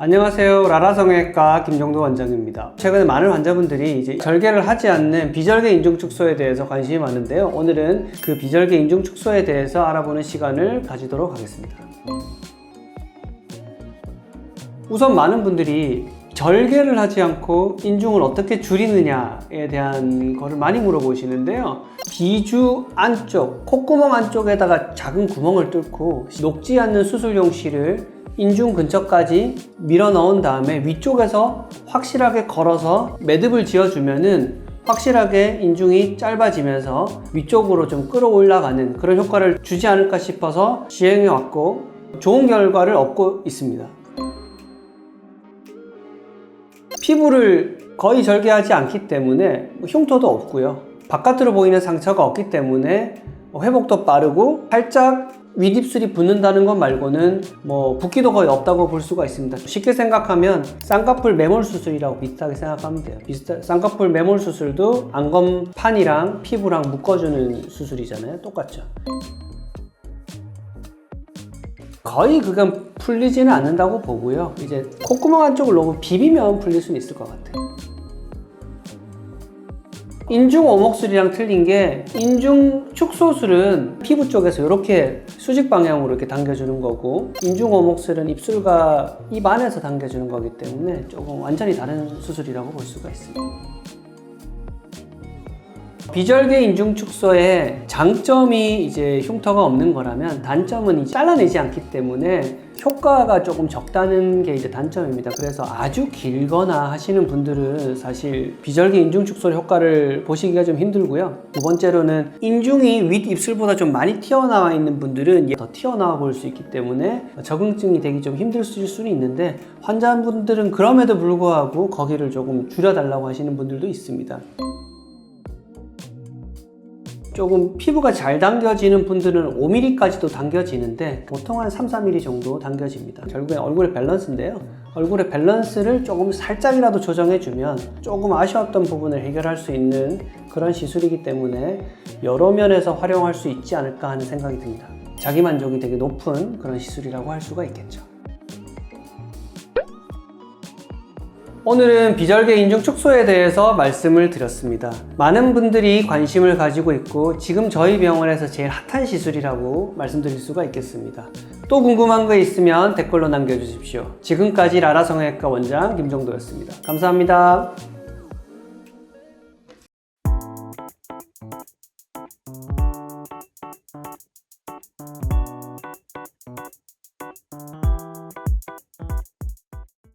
안녕하세요. 라라성형외과 김정도 원장입니다. 최근에 많은 환자분들이 이제 절개를 하지 않는 비절개 인중 축소에 대해서 관심이 많은데요. 오늘은 그 비절개 인중 축소에 대해서 알아보는 시간을 가지도록 하겠습니다. 우선 많은 분들이 절개를 하지 않고 인중을 어떻게 줄이느냐에 대한 거를 많이 물어보시는데요. 비주 안쪽, 콧구멍 안쪽에다가 작은 구멍을 뚫고 녹지 않는 수술용 실을 인중 근처까지 밀어 넣은 다음에 위쪽에서 확실하게 걸어서 매듭을 지어주면은 확실하게 인중이 짧아지면서 위쪽으로 좀 끌어올라가는 그런 효과를 주지 않을까 싶어서 시행해 왔고 좋은 결과를 얻고 있습니다. 피부를 거의 절개하지 않기 때문에 뭐 흉터도 없고요. 바깥으로 보이는 상처가 없기 때문에 회복도 빠르고 살짝 윗입술이 붓는다는 것 말고는 뭐 붓기도 거의 없다고 볼 수가 있습니다. 쉽게 생각하면 쌍꺼풀 매몰 수술이라고 비슷하게 생각하면 돼요. 비슷한 쌍꺼풀 매몰 수술도 안검판이랑 피부랑 묶어주는 수술이잖아요. 똑같죠. 거의 그건 풀리지는 않는다고 보고요. 이제 콧구멍 안쪽을 너무 비비면 풀릴 수는 있을 것 같아요. 인중 오목술이랑 틀린 게 인중 축소술은 피부 쪽에서 이렇게 수직 방향으로 이렇게 당겨주는 거고 인중 오목술은 입술과 입 안에서 당겨주는 거기 때문에 조금 완전히 다른 수술이라고 볼 수가 있습니다. 비절개 인중 축소의 장점이 이제 흉터가 없는 거라면 단점은 이제 잘라내지 않기 때문에 효과가 조금 적다는 게 이제 단점입니다. 그래서 아주 길거나 하시는 분들은 사실 비절개 인중 축소 효과를 보시기가 좀 힘들고요. 두 번째로는 인중이 윗 입술보다 좀 많이 튀어나와 있는 분들은 더 튀어나와 볼수 있기 때문에 적응증이 되기 좀 힘들 수는 있는데 환자분들은 그럼에도 불구하고 거기를 조금 줄여달라고 하시는 분들도 있습니다. 조금 피부가 잘 당겨지는 분들은 5mm까지도 당겨지는데 보통 한 3, 4mm 정도 당겨집니다. 결국엔 얼굴의 밸런스인데요. 얼굴의 밸런스를 조금 살짝이라도 조정해주면 조금 아쉬웠던 부분을 해결할 수 있는 그런 시술이기 때문에 여러 면에서 활용할 수 있지 않을까 하는 생각이 듭니다. 자기 만족이 되게 높은 그런 시술이라고 할 수가 있겠죠. 오늘은 비절개 인중 축소에 대해서 말씀을 드렸습니다. 많은 분들이 관심을 가지고 있고 지금 저희 병원에서 제일 핫한 시술이라고 말씀드릴 수가 있겠습니다. 또 궁금한 거 있으면 댓글로 남겨주십시오. 지금까지 라라성형외과 원장 김정도였습니다. 감사합니다.